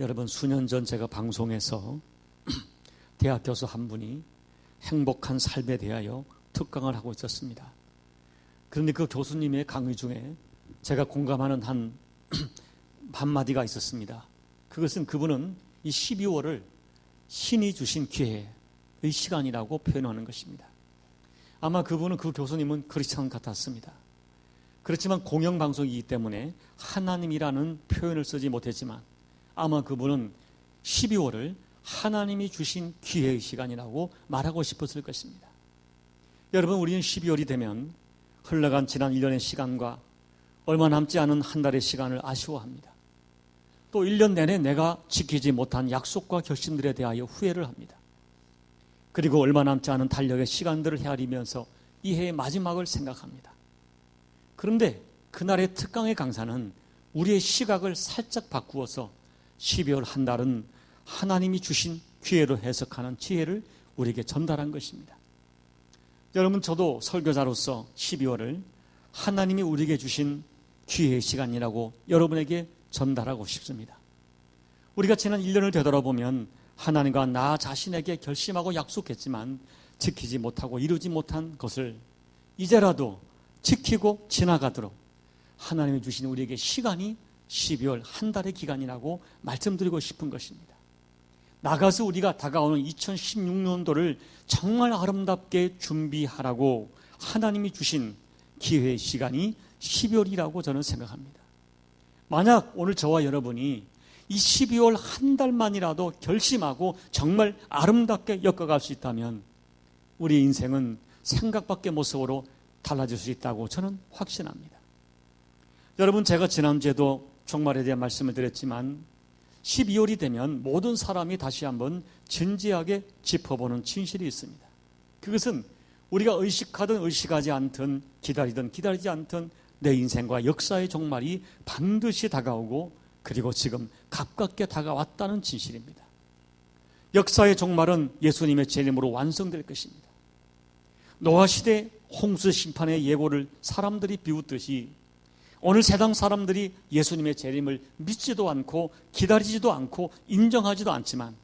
여러분 수년 전 제가 방송에서 대학 교수 한 분이 행복한 삶에 대하여 특강을 하고 있었습니다. 그런데 그 교수님의 강의 중에 제가 공감하는 한 한마디가 있었습니다. 그것은 그분은 이 12월을 신이 주신 기회의 시간이라고 표현하는 것입니다. 아마 그분은 그 교수님은 크리스천 같았습니다. 그렇지만 공영방송이기 때문에 하나님이라는 표현을 쓰지 못했지만 아마 그분은 12월을 하나님이 주신 기회의 시간이라고 말하고 싶었을 것입니다. 여러분, 우리는 12월이 되면 흘러간 지난 1년의 시간과 얼마 남지 않은 한 달의 시간을 아쉬워합니다. 또 1년 내내 내가 지키지 못한 약속과 결심들에 대하여 후회를 합니다. 그리고 얼마 남지 않은 달력의 시간들을 헤아리면서 이 해의 마지막을 생각합니다. 그런데 그날의 특강의 강사는 우리의 시각을 살짝 바꾸어서 12월 한 달은 하나님이 주신 기회로 해석하는 지혜를 우리에게 전달한 것입니다. 여러분, 저도 설교자로서 12월을 하나님이 우리에게 주신 기회의 시간이라고 여러분에게 전달하고 싶습니다. 우리가 지난 1년을 되돌아보면 하나님과 나 자신에게 결심하고 약속했지만 지키지 못하고 이루지 못한 것을 이제라도 지키고 지나가도록 하나님이 주신 우리에게 시간이 12월 한 달의 기간이라고 말씀드리고 싶은 것입니다. 나가서 우리가 다가오는 2016년도를 정말 아름답게 준비하라고 하나님이 주신 기회의 시간이 12월이라고 저는 생각합니다. 만약 오늘 저와 여러분이 이 12월 한 달만이라도 결심하고 정말 아름답게 엮어갈 수 있다면 우리 인생은 생각밖의 모습으로 달라질 수 있다고 저는 확신합니다. 여러분, 제가 지난주에도 종말에 대한 말씀을 드렸지만 12월이 되면 모든 사람이 다시 한번 진지하게 짚어보는 진실이 있습니다. 그것은 우리가 의식하든 의식하지 않든 기다리든 기다리지 않든 내 인생과 역사의 종말이 반드시 다가오고 그리고 지금 가깝게 다가왔다는 진실입니다. 역사의 종말은 예수님의 재림으로 완성될 것입니다. 노아 시대 홍수 심판의 예고를 사람들이 비웃듯이 오늘 세상 사람들이 예수님의 재림을 믿지도 않고 기다리지도 않고 인정하지도 않지만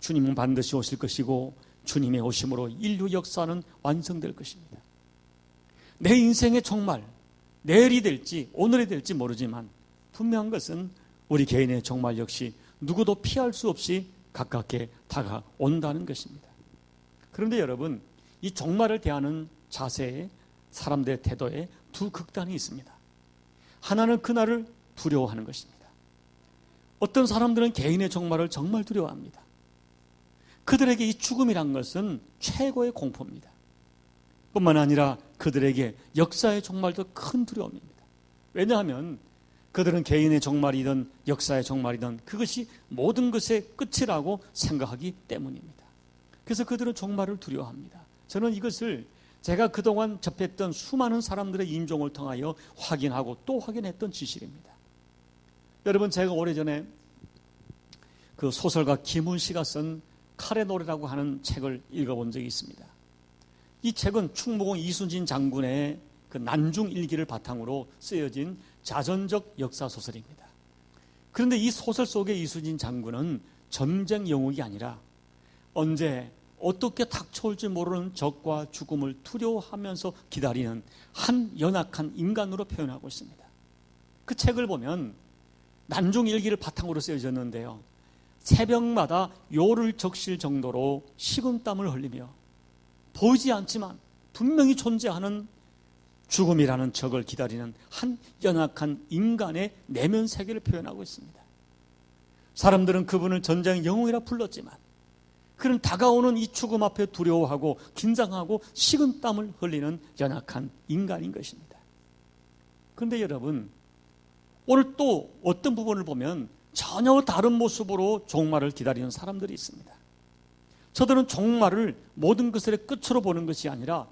주님은 반드시 오실 것이고 주님의 오심으로 인류 역사는 완성될 것입니다. 내 인생의 종말, 내일이 될지 오늘이 될지 모르지만 분명한 것은 우리 개인의 종말 역시 누구도 피할 수 없이 가깝게 다가온다는 것입니다. 그런데 여러분, 이 종말을 대하는 자세에 사람들의 태도에 두 극단이 있습니다. 하나는 그날을 두려워하는 것입니다. 어떤 사람들은 개인의 종말을 정말 두려워합니다. 그들에게 이 죽음이란 것은 최고의 공포입니다. 뿐만 아니라 그들에게 역사의 종말도 큰 두려움입니다. 왜냐하면 그들은 개인의 종말이든 역사의 종말이든 그것이 모든 것의 끝이라고 생각하기 때문입니다. 그래서 그들은 종말을 두려워합니다. 저는 이것을 제가 그동안 접했던 수많은 사람들의 인종을 통하여 확인하고 또 확인했던 지식입니다. 여러분, 제가 오래전에 그 소설가 김훈 씨가 쓴 칼의 노래라고 하는 책을 읽어본 적이 있습니다. 이 책은 충무공 이순진 장군의 그 난중 일기를 바탕으로 쓰여진 자전적 역사 소설입니다. 그런데 이 소설 속의 이순진 장군은 전쟁 영웅이 아니라 언제 어떻게 닥쳐올지 모르는 적과 죽음을 두려워하면서 기다리는 한 연약한 인간으로 표현하고 있습니다. 그 책을 보면 난중 일기를 바탕으로 쓰여졌는데요. 새벽마다 요를 적실 정도로 식은땀을 흘리며 보이지 않지만 분명히 존재하는 죽음이라는 적을 기다리는 한 연약한 인간의 내면 세계를 표현하고 있습니다. 사람들은 그분을 전쟁 영웅이라 불렀지만 그는 다가오는 이 죽음 앞에 두려워하고 긴장하고 식은 땀을 흘리는 연약한 인간인 것입니다. 그런데 여러분, 오늘 또 어떤 부분을 보면 전혀 다른 모습으로 종말을 기다리는 사람들이 있습니다. 저들은 종말을 모든 것의 끝으로 보는 것이 아니라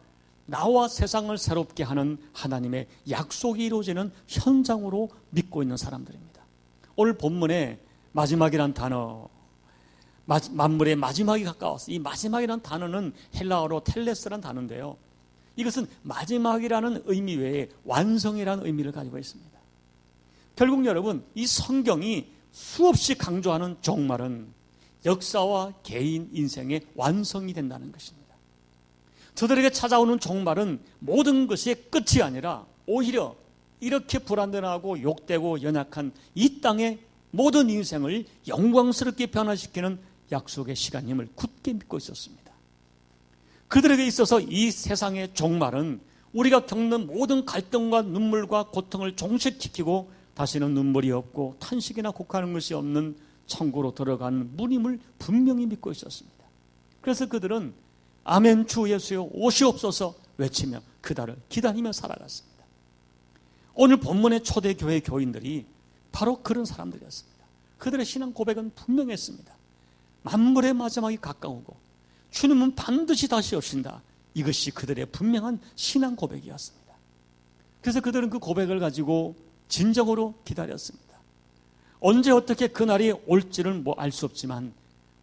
나와 세상을 새롭게 하는 하나님의 약속이 이루어지는 현장으로 믿고 있는 사람들입니다. 오늘 본문에 마지막이란 단어 만물의 마지막이 가까웠어. 이 마지막이라는 단어는 헬라어로 텔레스라는 단어인데요. 이것은 마지막이라는 의미 외에 완성이라는 의미를 가지고 있습니다. 결국 여러분, 이 성경이 수없이 강조하는 종말은 역사와 개인 인생의 완성이 된다는 것입니다. 저들에게 찾아오는 종말은 모든 것이 끝이 아니라 오히려 이렇게 불안전하고 욕되고 연약한 이 땅의 모든 인생을 영광스럽게 변화시키는 약속의 시간임을 굳게 믿고 있었습니다. 그들에게 있어서 이 세상의 종말은 우리가 겪는 모든 갈등과 눈물과 고통을 종식시키고 다시는 눈물이 없고 탄식이나 곡하는 것이 없는 천국으로 들어가는 문임을 분명히 믿고 있었습니다. 그래서 그들은 아멘 주 예수여 오시옵소서 외치며 그달을 기다리며 살아갔습니다. 오늘 본문의 초대교회 교인들이 바로 그런 사람들이었습니다. 그들의 신앙 고백은 분명했습니다. 만물의 마지막이 가까우고 주님은 반드시 다시 오신다. 이것이 그들의 분명한 신앙 고백이었습니다. 그래서 그들은 그 고백을 가지고 진정으로 기다렸습니다. 언제 어떻게 그날이 올지는 뭐 알 수 없지만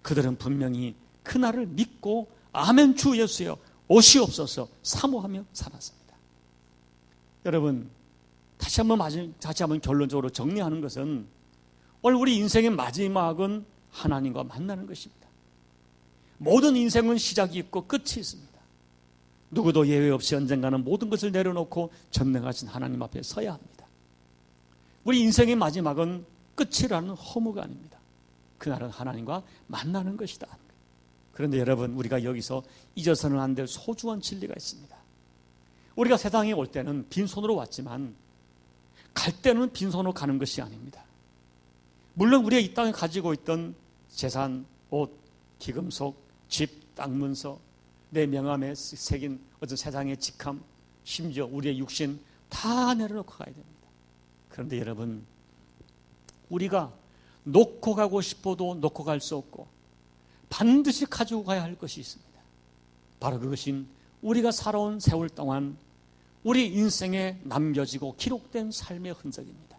그들은 분명히 그날을 믿고 아멘 주 예수여 오시옵소서 사모하며 살았습니다. 여러분 다시 한번 다시 한번 결론적으로 정리하는 것은 오늘 우리 인생의 마지막은 하나님과 만나는 것입니다. 모든 인생은 시작이 있고 끝이 있습니다. 누구도 예외 없이 언젠가는 모든 것을 내려놓고 전능하신 하나님 앞에 서야 합니다. 우리 인생의 마지막은 끝이라는 허무가 아닙니다. 그날은 하나님과 만나는 것이다. 그런데 여러분, 우리가 여기서 잊어서는 안 될 소중한 진리가 있습니다. 우리가 세상에 올 때는 빈손으로 왔지만 갈 때는 빈손으로 가는 것이 아닙니다. 물론 우리가 이 땅에 가지고 있던 재산, 옷, 기금속, 집, 땅 문서, 내 명함에 새긴 어떤 세상의 직함, 심지어 우리의 육신 다 내려놓고 가야 됩니다. 그런데 여러분, 우리가 놓고 가고 싶어도 놓고 갈 수 없고 반드시 가지고 가야 할 것이 있습니다. 바로 그것인 우리가 살아온 세월 동안 우리 인생에 남겨지고 기록된 삶의 흔적입니다.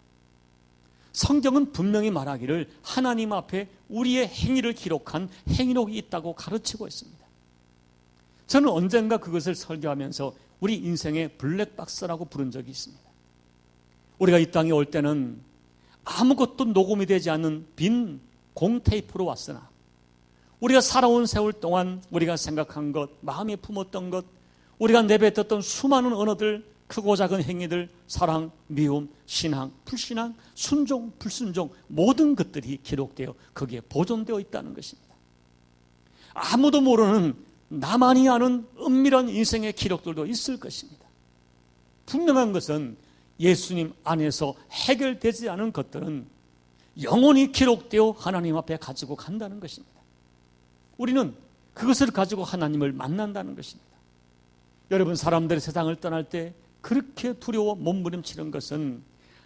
성경은 분명히 말하기를 하나님 앞에 우리의 행위를 기록한 행위록이 있다고 가르치고 있습니다. 저는 언젠가 그것을 설교하면서 우리 인생의 블랙박스라고 부른 적이 있습니다. 우리가 이 땅에 올 때는 아무것도 녹음이 되지 않는 빈 공테이프로 왔으나 우리가 살아온 세월 동안 우리가 생각한 것, 마음에 품었던 것, 우리가 내뱉었던 수많은 언어들, 크고 작은 행위들, 사랑, 미움, 신앙, 불신앙, 순종, 불순종, 모든 것들이 기록되어 거기에 보존되어 있다는 것입니다. 아무도 모르는 나만이 아는 은밀한 인생의 기록들도 있을 것입니다. 분명한 것은 예수님 안에서 해결되지 않은 것들은 영원히 기록되어 하나님 앞에 가지고 간다는 것입니다. 우리는 그것을 가지고 하나님을 만난다는 것입니다. 여러분, 사람들이 세상을 떠날 때 그렇게 두려워 몸부림치는 것은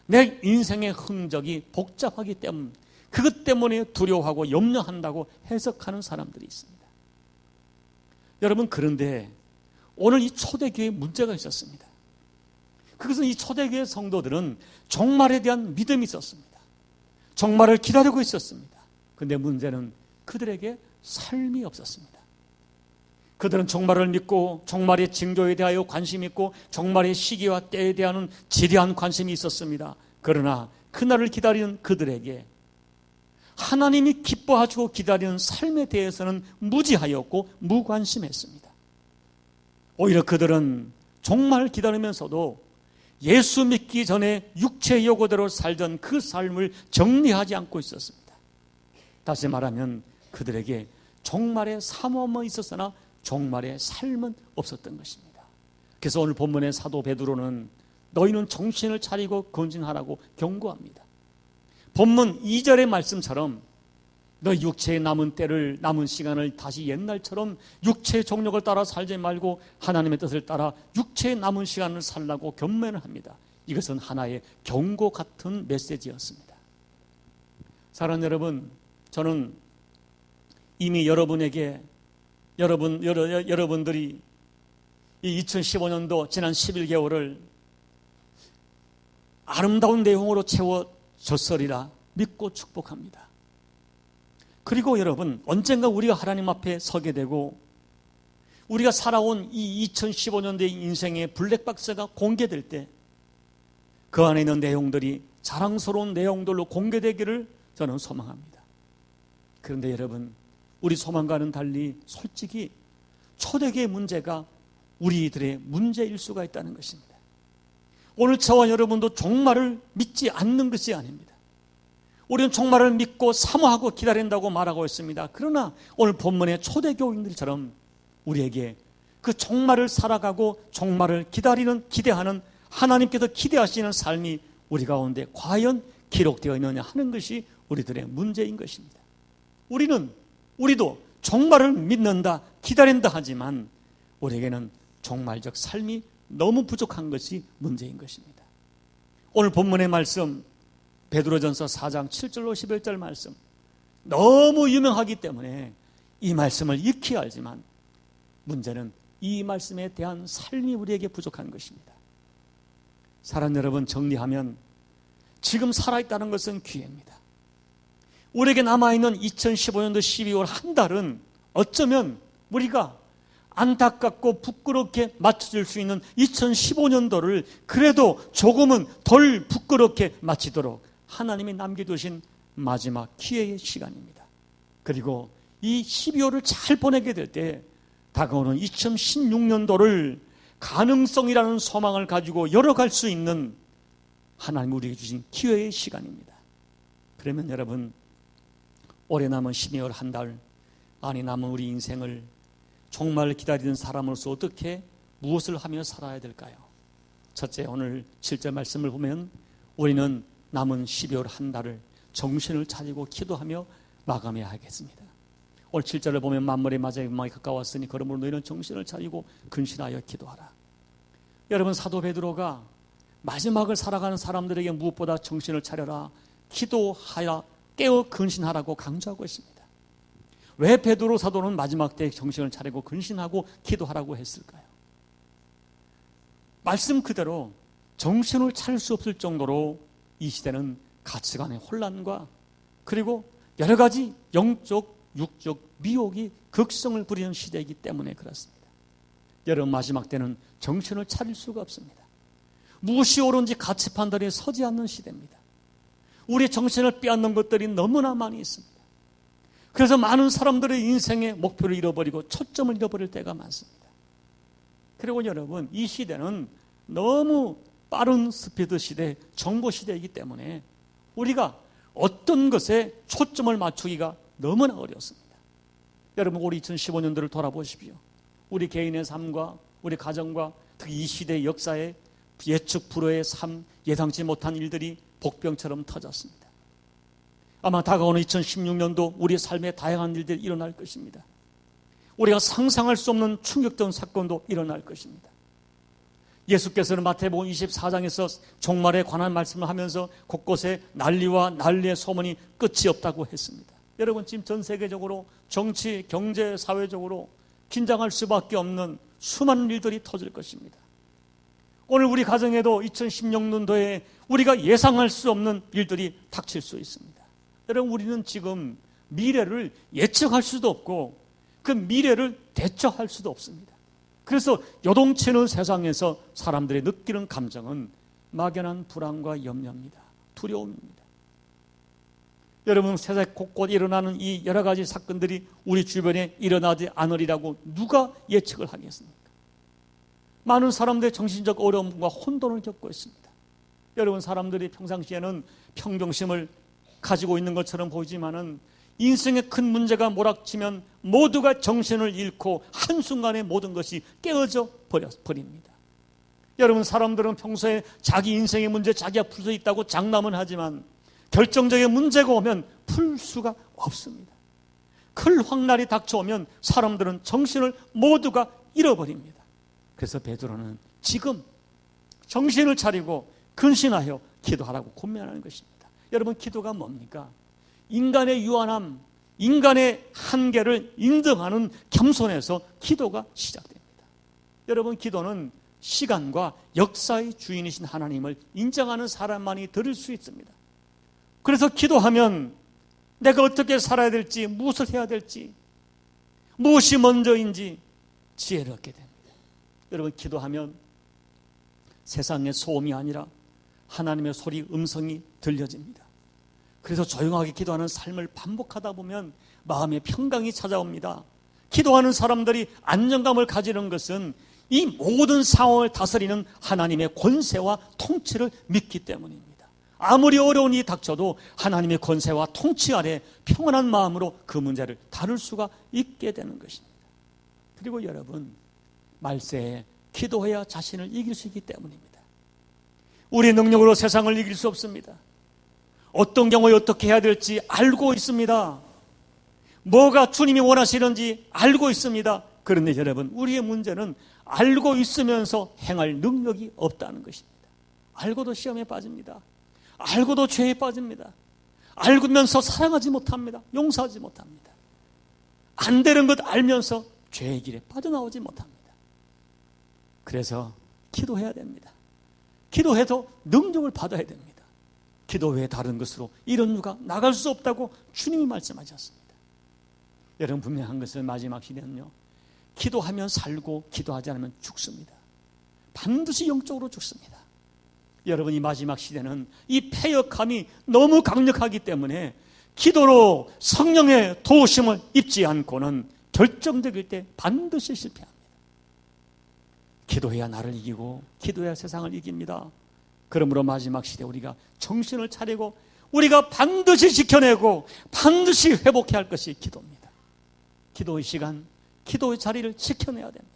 내 인생의 흔적이 복잡하기 때문, 그것 때문에 두려워하고 염려한다고 해석하는 사람들이 있습니다. 여러분, 그런데 오늘 이 초대교회에 문제가 있었습니다. 그것은 이 초대교회 성도들은 종말에 대한 믿음이 있었습니다. 종말을 기다리고 있었습니다. 근데 문제는 그들에게 삶이 없었습니다. 그들은 종말을 믿고 종말의 징조에 대하여 관심이 있고 종말의 시기와 때에 대한 지대한 관심이 있었습니다. 그러나 그날을 기다리는 그들에게 하나님이 기뻐하시고 기다리는 삶에 대해서는 무지하였고 무관심했습니다. 오히려 그들은 종말을 기다리면서도 예수 믿기 전에 육체의 요구대로 살던 그 삶을 정리하지 않고 있었습니다. 다시 말하면 그들에게 종말의 사모함은 있었으나 종말의 삶은 없었던 것입니다. 그래서 오늘 본문의 사도 베드로는 너희는 정신을 차리고 건진하라고 경고합니다. 본문 2절의 말씀처럼 너 육체의 남은 때를 남은 시간을 다시 옛날처럼 육체의 정력을 따라 살지 말고 하나님의 뜻을 따라 육체의 남은 시간을 살라고 견면을 합니다. 이것은 하나의 경고 같은 메시지였습니다. 사랑하는 여러분, 저는 이미 여러분에게 여러분 여러, 여러분들이 이 2015년도 지난 11개월을 아름다운 내용으로 채워졌으리라 믿고 축복합니다. 그리고 여러분, 언젠가 우리가 하나님 앞에 서게 되고 우리가 살아온 이 2015년도의 인생의 블랙박스가 공개될 때 그 안에 있는 내용들이 자랑스러운 내용들로 공개되기를 저는 소망합니다. 그런데 여러분, 우리 소망과는 달리 솔직히 초대교의 문제가 우리들의 문제일 수가 있다는 것입니다. 오늘 저와 여러분도 종말을 믿지 않는 것이 아닙니다. 우리는 종말을 믿고 사모하고 기다린다고 말하고 있습니다. 그러나 오늘 본문의 초대교인들처럼 우리에게 그 종말을 살아가고 종말을 기다리는 기대하는 하나님께서 기대하시는 삶이 우리 가운데 과연 기록되어 있느냐 하는 것이 우리들의 문제인 것입니다. 우리는 우리도 종말을 믿는다, 기다린다 하지만 우리에게는 종말적 삶이 너무 부족한 것이 문제인 것입니다. 오늘 본문의 말씀 베드로전서 4장 7절로 11절 말씀 너무 유명하기 때문에 이 말씀을 익히 알지만 문제는 이 말씀에 대한 삶이 우리에게 부족한 것입니다. 사랑 여러분 정리하면 지금 살아있다는 것은 기회입니다. 우리에게 남아있는 2015년도 12월 한 달은 어쩌면 우리가 안타깝고 부끄럽게 맞춰줄 수 있는 2015년도를 그래도 조금은 덜 부끄럽게 마치도록 하나님이 남겨두신 마지막 기회의 시간입니다. 그리고 이 12월을 잘 보내게 될 때 다가오는 2016년도를 가능성이라는 소망을 가지고 열어갈 수 있는 하나님 우리에게 주신 기회의 시간입니다. 그러면 여러분 올해 남은 12월 한 달, 아니 남은 우리 인생을 정말 기다리는 사람으로서 어떻게 무엇을 하며 살아야 될까요? 첫째, 오늘 7절 말씀을 보면 우리는 남은 12월 한 달을 정신을 차리고 기도하며 마감해야 하겠습니다. 오늘 7절을 보면 만물의 마지막이 가까웠으니 그러므로 너희는 정신을 차리고 근신하여 기도하라. 여러분 사도 베드로가 마지막을 살아가는 사람들에게 무엇보다 정신을 차려라, 기도하라, 깨어 근신하라고 강조하고 있습니다. 왜 베드로 사도는 마지막 때 정신을 차리고 근신하고 기도하라고 했을까요? 말씀 그대로 정신을 차릴 수 없을 정도로 이 시대는 가치관의 혼란과 그리고 여러 가지 영적, 육적 미혹이 극성을 부리는 시대이기 때문에 그렇습니다. 여러분 마지막 때는 정신을 차릴 수가 없습니다. 무엇이 옳은지 가치 판단에 서지 않는 시대입니다. 우리 정신을 빼앗는 것들이 너무나 많이 있습니다. 그래서 많은 사람들의 인생의 목표를 잃어버리고 초점을 잃어버릴 때가 많습니다. 그리고 여러분, 이 시대는 너무 빠른 스피드 시대, 정보 시대이기 때문에 우리가 어떤 것에 초점을 맞추기가 너무나 어렵습니다. 여러분, 우리 2015년도를 돌아보십시오. 우리 개인의 삶과 우리 가정과 특히 이 시대의 역사에 예측 불허의 삶, 예상치 못한 일들이 복병처럼 터졌습니다. 아마 다가오는 2016년도 우리의 삶에 다양한 일들이 일어날 것입니다. 우리가 상상할 수 없는 충격적인 사건도 일어날 것입니다. 예수께서는 마태복음 24장에서 종말에 관한 말씀을 하면서 곳곳에 난리와 난리의 소문이 끝이 없다고 했습니다. 여러분 지금 전 세계적으로 정치, 경제, 사회적으로 긴장할 수밖에 없는 수많은 일들이 터질 것입니다. 오늘 우리 가정에도 2016년도에 우리가 예상할 수 없는 일들이 닥칠 수 있습니다. 여러분, 우리는 지금 미래를 예측할 수도 없고 그 미래를 대처할 수도 없습니다. 그래서 요동치는 세상에서 사람들이 느끼는 감정은 막연한 불안과 염려입니다. 두려움입니다. 여러분, 세상 곳곳 일어나는 이 여러 가지 사건들이 우리 주변에 일어나지 않으리라고 누가 예측을 하겠습니까? 많은 사람들의 정신적 어려움과 혼돈을 겪고 있습니다. 여러분, 사람들이 평상시에는 평정심을 가지고 있는 것처럼 보이지만은 인생의 큰 문제가 몰락치면 모두가 정신을 잃고 한순간에 모든 것이 깨어져 버립니다. 여러분, 사람들은 평소에 자기 인생의 문제 자기가 풀 수 있다고 장담은 하지만 결정적인 문제가 오면 풀 수가 없습니다. 큰 황날이 닥쳐오면 사람들은 정신을 모두가 잃어버립니다. 그래서 베드로는 지금 정신을 차리고 근신하여 기도하라고 권면하는 것입니다. 여러분 기도가 뭡니까? 인간의 유한함, 인간의 한계를 인정하는 겸손에서 기도가 시작됩니다. 여러분 기도는 시간과 역사의 주인이신 하나님을 인정하는 사람만이 들을 수 있습니다. 그래서 기도하면 내가 어떻게 살아야 될지, 무엇을 해야 될지, 무엇이 먼저인지 지혜를 얻게 됩니다. 여러분 기도하면 세상의 소음이 아니라 하나님의 소리, 음성이 들려집니다. 그래서 조용하게 기도하는 삶을 반복하다 보면 마음의 평강이 찾아옵니다. 기도하는 사람들이 안정감을 가지는 것은 이 모든 상황을 다스리는 하나님의 권세와 통치를 믿기 때문입니다. 아무리 어려운 일이 닥쳐도 하나님의 권세와 통치 아래 평안한 마음으로 그 문제를 다룰 수가 있게 되는 것입니다. 그리고 여러분, 말세에 기도해야 자신을 이길 수 있기 때문입니다. 우리 능력으로 세상을 이길 수 없습니다. 어떤 경우에 어떻게 해야 될지 알고 있습니다. 뭐가 주님이 원하시는지 알고 있습니다. 그런데 여러분, 우리의 문제는 알고 있으면서 행할 능력이 없다는 것입니다. 알고도 시험에 빠집니다. 알고도 죄에 빠집니다. 알면서 사랑하지 못합니다. 용서하지 못합니다. 안 되는 것 알면서 죄의 길에 빠져나오지 못합니다. 그래서 기도해야 됩니다. 기도해도 능력을 받아야 됩니다. 기도 외에 다른 것으로 이런 누가 나갈 수 없다고 주님이 말씀하셨습니다. 여러분 분명한 것은 마지막 시대는요. 기도하면 살고 기도하지 않으면 죽습니다. 반드시 영적으로 죽습니다. 여러분 이 마지막 시대는 이 폐역함이 너무 강력하기 때문에 기도로 성령의 도우심을 입지 않고는 결정적일 때 반드시 실패합니다. 기도해야 나를 이기고 기도해야 세상을 이깁니다. 그러므로 마지막 시대 우리가 정신을 차리고 우리가 반드시 지켜내고 반드시 회복해야 할 것이 기도입니다. 기도의 시간, 기도의 자리를 지켜내야 됩니다.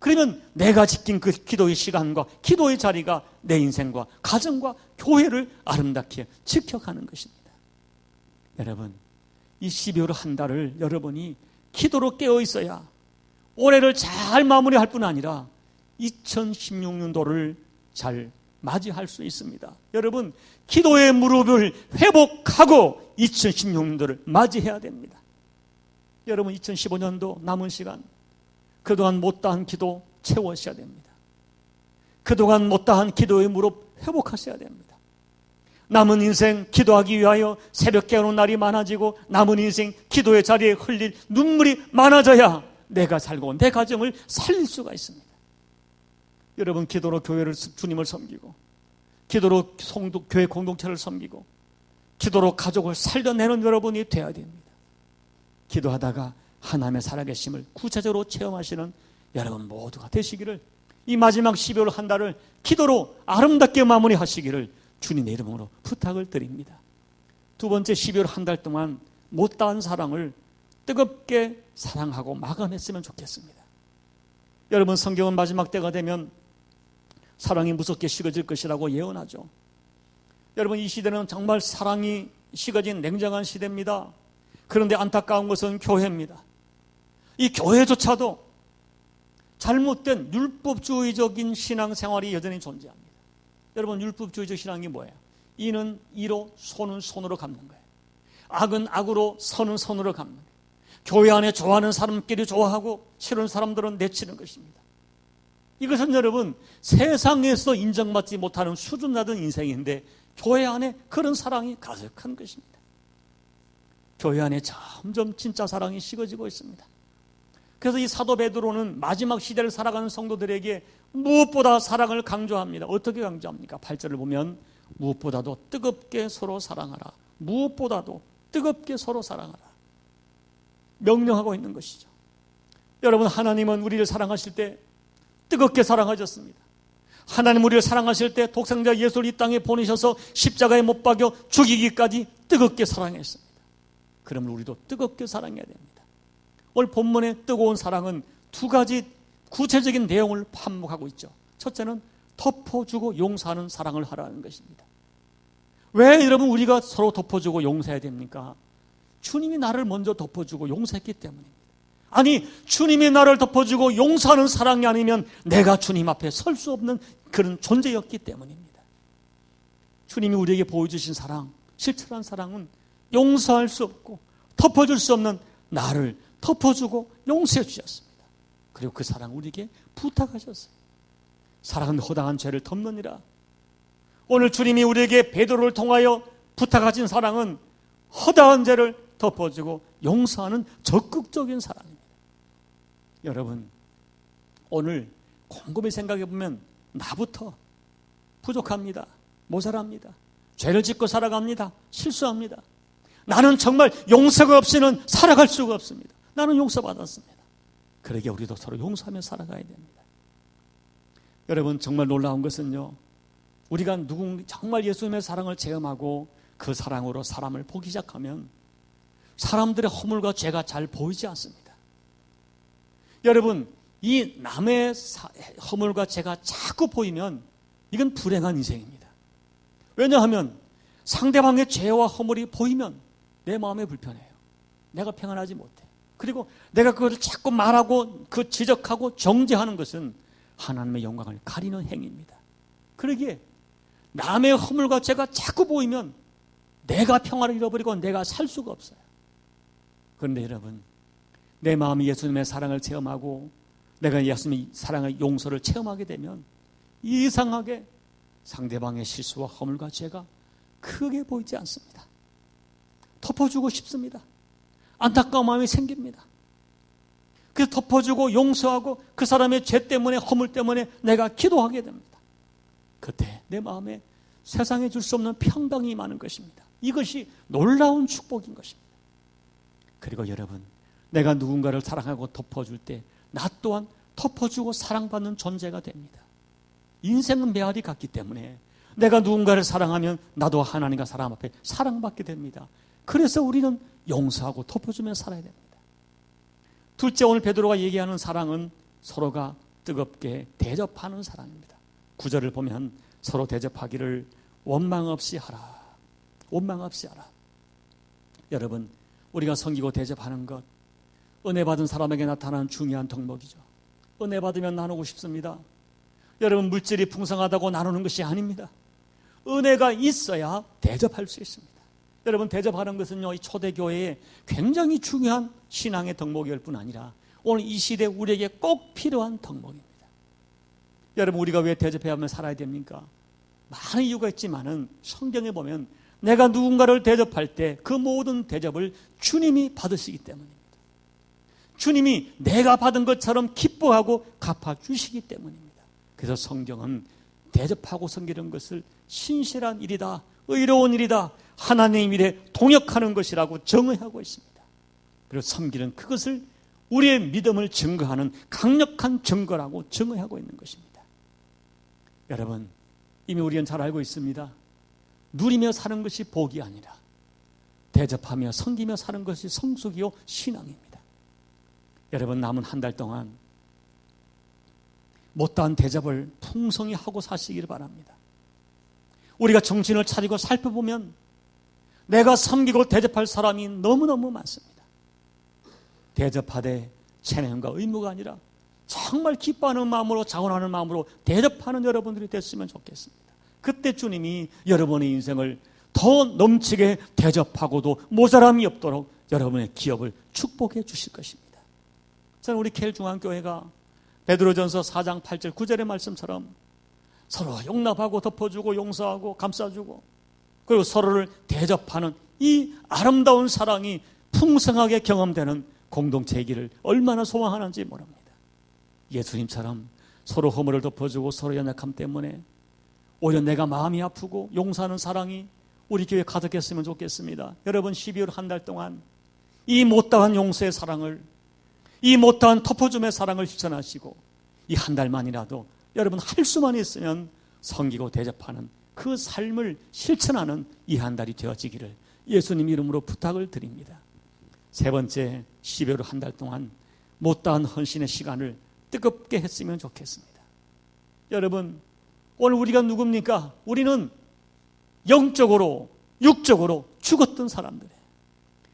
그러면 내가 지킨 그 기도의 시간과 기도의 자리가 내 인생과 가정과 교회를 아름답게 지켜가는 것입니다. 여러분, 이 12월 한 달을 여러분이 기도로 깨어 있어야 올해를 잘 마무리할 뿐 아니라 2016년도를 잘 맞이할 수 있습니다. 여러분, 기도의 무릎을 회복하고 2016년도를 맞이해야 됩니다. 여러분, 2015년도 남은 시간, 그동안 못다한 기도 채워셔야 됩니다. 그동안 못다한 기도의 무릎 회복하셔야 됩니다. 남은 인생 기도하기 위하여 새벽 깨우는 날이 많아지고 남은 인생 기도의 자리에 흘릴 눈물이 많아져야 내가 살고 내 가정을 살릴 수가 있습니다. 여러분 기도로 교회를 주님을 섬기고 기도로 성도 교회 공동체를 섬기고 기도로 가족을 살려내는 여러분이 되어야 됩니다. 기도하다가 하나님의 살아계심을 구체적으로 체험하시는 여러분 모두가 되시기를 이 마지막 12월 한 달을 기도로 아름답게 마무리하시기를 주님의 이름으로 부탁을 드립니다. 두 번째 12월 한 달 동안 못다한 사랑을 뜨겁게 사랑하고 마감했으면 좋겠습니다. 여러분 성경은 마지막 때가 되면 사랑이 무섭게 식어질 것이라고 예언하죠. 여러분 이 시대는 정말 사랑이 식어진 냉정한 시대입니다. 그런데 안타까운 것은 교회입니다. 이 교회조차도 잘못된 율법주의적인 신앙생활이 여전히 존재합니다. 여러분 율법주의적 신앙이 뭐예요? 이는 이로 손은 손으로 갚는 거예요. 악은 악으로 선은 선으로 갚는 거예요. 교회 안에 좋아하는 사람끼리 좋아하고 싫은 사람들은 내치는 것입니다. 이것은 여러분 세상에서 인정받지 못하는 수준 낮은 인생인데 교회 안에 그런 사랑이 가득한 것입니다. 교회 안에 점점 진짜 사랑이 식어지고 있습니다. 그래서 이 사도 베드로는 마지막 시대를 살아가는 성도들에게 무엇보다 사랑을 강조합니다. 어떻게 강조합니까? 8절을 보면 무엇보다도 뜨겁게 서로 사랑하라. 무엇보다도 뜨겁게 서로 사랑하라. 명령하고 있는 것이죠. 여러분, 하나님은 우리를 사랑하실 때 뜨겁게 사랑하셨습니다. 하나님 우리를 사랑하실 때 독생자 예수를 이 땅에 보내셔서 십자가에 못 박여 죽이기까지 뜨겁게 사랑했습니다. 그러면 우리도 뜨겁게 사랑해야 됩니다. 오늘 본문의 뜨거운 사랑은 두 가지 구체적인 내용을 반복하고 있죠. 첫째는 덮어주고 용서하는 사랑을 하라는 것입니다. 왜 여러분 우리가 서로 덮어주고 용서해야 됩니까? 주님이 나를 먼저 덮어주고 용서했기 때문입니다. 아니, 주님이 나를 덮어주고 용서하는 사랑이 아니면 내가 주님 앞에 설 수 없는 그런 존재였기 때문입니다. 주님이 우리에게 보여주신 사랑, 실천한 사랑은 용서할 수 없고 덮어줄 수 없는 나를 덮어주고 용서해 주셨습니다. 그리고 그 사랑 우리에게 부탁하셨어요. 사랑은 허당한 죄를 덮느니라. 오늘 주님이 우리에게 베드로를 통하여 부탁하신 사랑은 허다한 죄를 덮어주고 용서하는 적극적인 사랑입니다. 여러분, 오늘 곰곰이 생각해 보면 나부터 부족합니다. 모자랍니다. 죄를 짓고 살아갑니다. 실수합니다. 나는 정말 용서가 없이는 살아갈 수가 없습니다. 나는 용서받았습니다. 그러게 우리도 서로 용서하며 살아가야 됩니다. 여러분 정말 놀라운 것은요. 우리가 누군 정말 예수님의 사랑을 체험하고 그 사랑으로 사람을 보기 시작하면 사람들의 허물과 죄가 잘 보이지 않습니다. 여러분 이 남의 허물과 죄가 자꾸 보이면 이건 불행한 인생입니다. 왜냐하면 상대방의 죄와 허물이 보이면 내 마음에 불편해요. 내가 평안하지 못해. 그리고 내가 그것을 자꾸 말하고 그 지적하고 정죄하는 것은 하나님의 영광을 가리는 행위입니다. 그러기에 남의 허물과 죄가 자꾸 보이면 내가 평화를 잃어버리고 내가 살 수가 없어요. 그런데 여러분, 내 마음이 예수님의 사랑을 체험하고 내가 예수님의 사랑의 용서를 체험하게 되면 이상하게 상대방의 실수와 허물과 죄가 크게 보이지 않습니다. 덮어주고 싶습니다. 안타까운 마음이 생깁니다. 그래서 덮어주고 용서하고 그 사람의 죄 때문에 허물 때문에 내가 기도하게 됩니다. 그때 내 마음에 세상에 줄 수 없는 평강이 많은 것입니다. 이것이 놀라운 축복인 것입니다. 그리고 여러분, 내가 누군가를 사랑하고 덮어줄 때 나 또한 덮어주고 사랑받는 존재가 됩니다. 인생은 메아리 같기 때문에 내가 누군가를 사랑하면 나도 하나님과 사람 앞에 사랑받게 됩니다. 그래서 우리는 용서하고 덮어주며 살아야 됩니다. 둘째 오늘 베드로가 얘기하는 사랑은 서로가 뜨겁게 대접하는 사랑입니다. 구절을 보면 서로 대접하기를 원망 없이 하라. 원망 없이 하라. 여러분, 우리가 섬기고 대접하는 것, 은혜 받은 사람에게 나타나는 중요한 덕목이죠. 은혜 받으면 나누고 싶습니다. 여러분, 물질이 풍성하다고 나누는 것이 아닙니다. 은혜가 있어야 대접할 수 있습니다. 여러분 대접하는 것은요 이 초대교회에 굉장히 중요한 신앙의 덕목일 뿐 아니라 오늘 이 시대 우리에게 꼭 필요한 덕목입니다. 여러분 우리가 왜 대접해야 하면 살아야 됩니까? 많은 이유가 있지만은 성경에 보면 내가 누군가를 대접할 때 그 모든 대접을 주님이 받으시기 때문입니다. 주님이 내가 받은 것처럼 기뻐하고 갚아 주시기 때문입니다. 그래서 성경은 대접하고 섬기는 것을 신실한 일이다, 의로운 일이다, 하나님 일에 동역하는 것이라고 정의하고 있습니다. 그리고 섬기는 그것을 우리의 믿음을 증거하는 강력한 증거라고 정의하고 있는 것입니다. 여러분, 이미 우리는 잘 알고 있습니다. 누리며 사는 것이 복이 아니라 대접하며 섬기며 사는 것이 성숙이요 신앙입니다. 여러분 남은 한 달 동안 못다한 대접을 풍성히 하고 사시기를 바랍니다. 우리가 정신을 차리고 살펴보면 내가 섬기고 대접할 사람이 너무너무 많습니다. 대접하되 체념과 의무가 아니라 정말 기뻐하는 마음으로 자원하는 마음으로 대접하는 여러분들이 됐으면 좋겠습니다. 그때 주님이 여러분의 인생을 더 넘치게 대접하고도 모자람이 없도록 여러분의 기업을 축복해 주실 것입니다. 저는 우리 켈 중앙교회가 베드로전서 4장 8절 9절의 말씀처럼 서로 용납하고 덮어주고 용서하고 감싸주고 그리고 서로를 대접하는 이 아름다운 사랑이 풍성하게 경험되는 공동체이기를 얼마나 소망하는지 모릅니다. 예수님처럼 서로 허물을 덮어주고 서로 연약함 때문에 오히려 내가 마음이 아프고 용서하는 사랑이 우리 교회 가득했으면 좋겠습니다. 여러분 12월 한 달 동안 이 못다한 용서의 사랑을 이 못다한 덮어줌의 사랑을 실천하시고 이 한 달만이라도 여러분 할 수만 있으면 섬기고 대접하는 그 삶을 실천하는 이 한 달이 되어지기를 예수님 이름으로 부탁을 드립니다. 세 번째 12월 한 달 동안 못다한 헌신의 시간을 뜨겁게 했으면 좋겠습니다. 여러분 오늘 우리가 누굽니까? 우리는 영적으로 육적으로 죽었던 사람들이에요.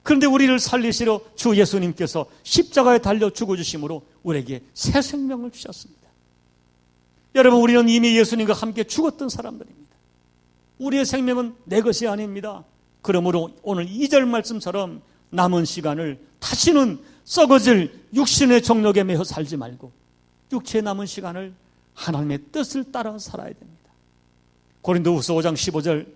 그런데 우리를 살리시러 주 예수님께서 십자가에 달려 죽어주심으로 우리에게 새 생명을 주셨습니다. 여러분 우리는 이미 예수님과 함께 죽었던 사람들입니다. 우리의 생명은 내 것이 아닙니다. 그러므로 오늘 2절 말씀처럼 남은 시간을 다시는 썩어질 육신의 정력에 매여 살지 말고 육체의 남은 시간을 하나님의 뜻을 따라 살아야 됩니다. 고린도후서 5장 15절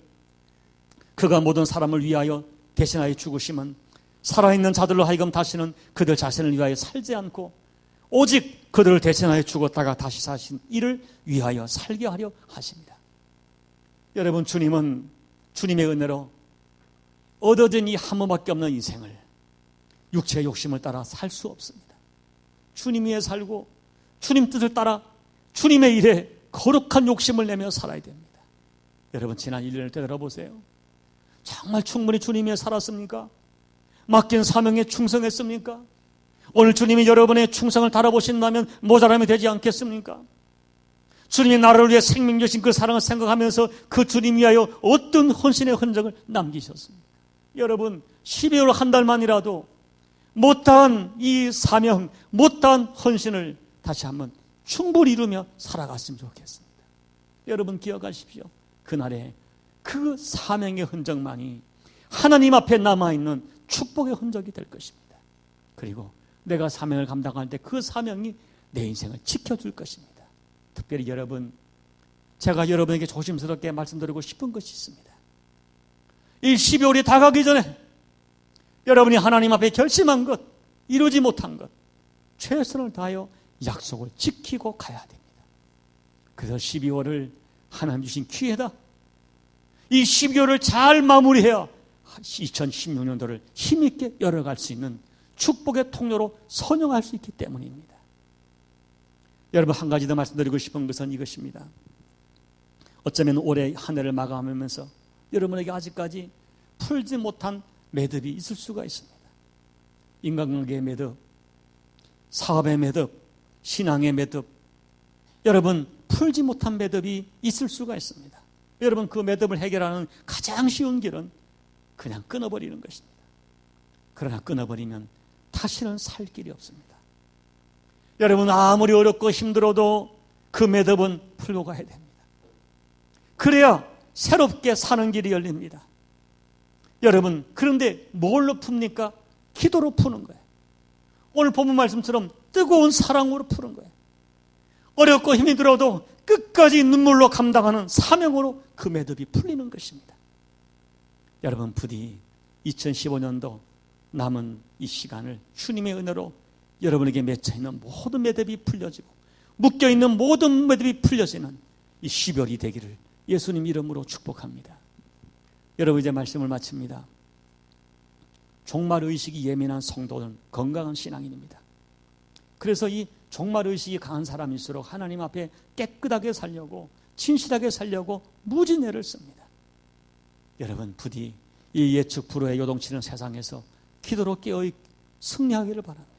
그가 모든 사람을 위하여 대신하여 죽으심은 살아있는 자들로 하여금 다시는 그들 자신을 위하여 살지 않고 오직 그들을 대신하여 죽었다가 다시 사신 이를 위하여 살게 하려 하십니다. 여러분 주님은 주님의 은혜로 얻어진 이한 번밖에 없는 인생을 육체의 욕심을 따라 살 수 없습니다. 주님 위에 살고 주님 뜻을 따라 주님의 일에 거룩한 욕심을 내며 살아야 됩니다. 여러분 지난 1년을 되돌아보세요. 정말 충분히 주님 위에 살았습니까? 맡긴 사명에 충성했습니까? 오늘 주님이 여러분의 충성을 달아보신다면 모자람이 되지 않겠습니까? 주님이 나를 위해 생명 주신 그 사랑을 생각하면서 그 주님 위하여 어떤 헌신의 흔적을 남기셨습니까? 여러분 12월 한 달만이라도 못다한 이 사명, 못다한 헌신을 다시 한번 충분히 이루며 살아갔으면 좋겠습니다. 여러분 기억하십시오. 그날에 그 사명의 흔적만이 하나님 앞에 남아있는 축복의 흔적이 될 것입니다. 그리고 내가 사명을 감당할 때 그 사명이 내 인생을 지켜줄 것입니다. 특별히 여러분, 제가 여러분에게 조심스럽게 말씀드리고 싶은 것이 있습니다. 이 12월이 다가기 전에 여러분이 하나님 앞에 결심한 것, 이루지 못한 것, 최선을 다하여 약속을 지키고 가야 됩니다. 그래서 12월을 하나님 주신 기회다. 이 12월을 잘 마무리해야 2016년도를 힘있게 열어갈 수 있는 축복의 통로로 선용할 수 있기 때문입니다. 여러분 한 가지 더 말씀드리고 싶은 것은 이것입니다. 어쩌면 올해 한 해를 마감하면서 여러분에게 아직까지 풀지 못한 매듭이 있을 수가 있습니다. 인간관계의 매듭, 사업의 매듭, 신앙의 매듭, 여러분 풀지 못한 매듭이 있을 수가 있습니다. 여러분 그 매듭을 해결하는 가장 쉬운 길은 그냥 끊어버리는 것입니다. 그러나 끊어버리면 다시는 살 길이 없습니다. 여러분 아무리 어렵고 힘들어도 그 매듭은 풀고 가야 됩니다. 그래야 새롭게 사는 길이 열립니다. 여러분 그런데 뭘로 풉니까? 기도로 푸는 거예요. 오늘 본문 말씀처럼 뜨거운 사랑으로 푸는 거예요. 어렵고 힘이 들어도 끝까지 눈물로 감당하는 사명으로 그 매듭이 풀리는 것입니다. 여러분 부디 2015년도 남은 이 시간을 주님의 은혜로 여러분에게 맺혀 있는 모든 매듭이 풀려지고 묶여 있는 모든 매듭이 풀려지는 이 12월이 되기를 예수님 이름으로 축복합니다. 여러분 이제 말씀을 마칩니다. 종말 의식이 예민한 성도는 건강한 신앙인입니다. 그래서 이 종말 의식이 강한 사람일수록 하나님 앞에 깨끗하게 살려고 진실하게 살려고 무진애를 씁니다. 여러분 부디 이 예측 불허에 요동치는 세상에서 기도로 깨어 승리하기를 바랍니다.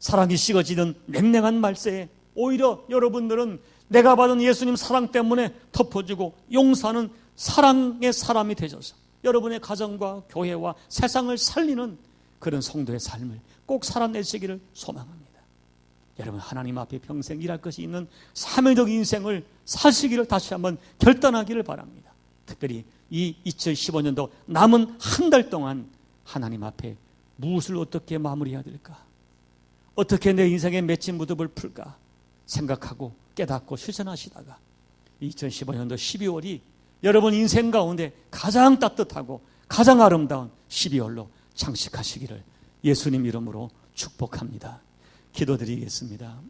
사랑이 식어지는 냉랭한 말세에 오히려 여러분들은 내가 받은 예수님 사랑 때문에 덮어지고 용서하는 사랑의 사람이 되셔서 여러분의 가정과 교회와 세상을 살리는 그런 성도의 삶을 꼭 살아내시기를 소망합니다. 여러분 하나님 앞에 평생 일할 것이 있는 사명적 인생을 사시기를 다시 한번 결단하기를 바랍니다. 특별히 이 2015년도 남은 한 달 동안 하나님 앞에 무엇을 어떻게 마무리해야 될까? 어떻게 내 인생의 맺힌 무덤을 풀까? 생각하고 깨닫고 실천하시다가 2015년도 12월이 여러분 인생 가운데 가장 따뜻하고 가장 아름다운 12월로 장식하시기를 예수님 이름으로 축복합니다. 기도드리겠습니다.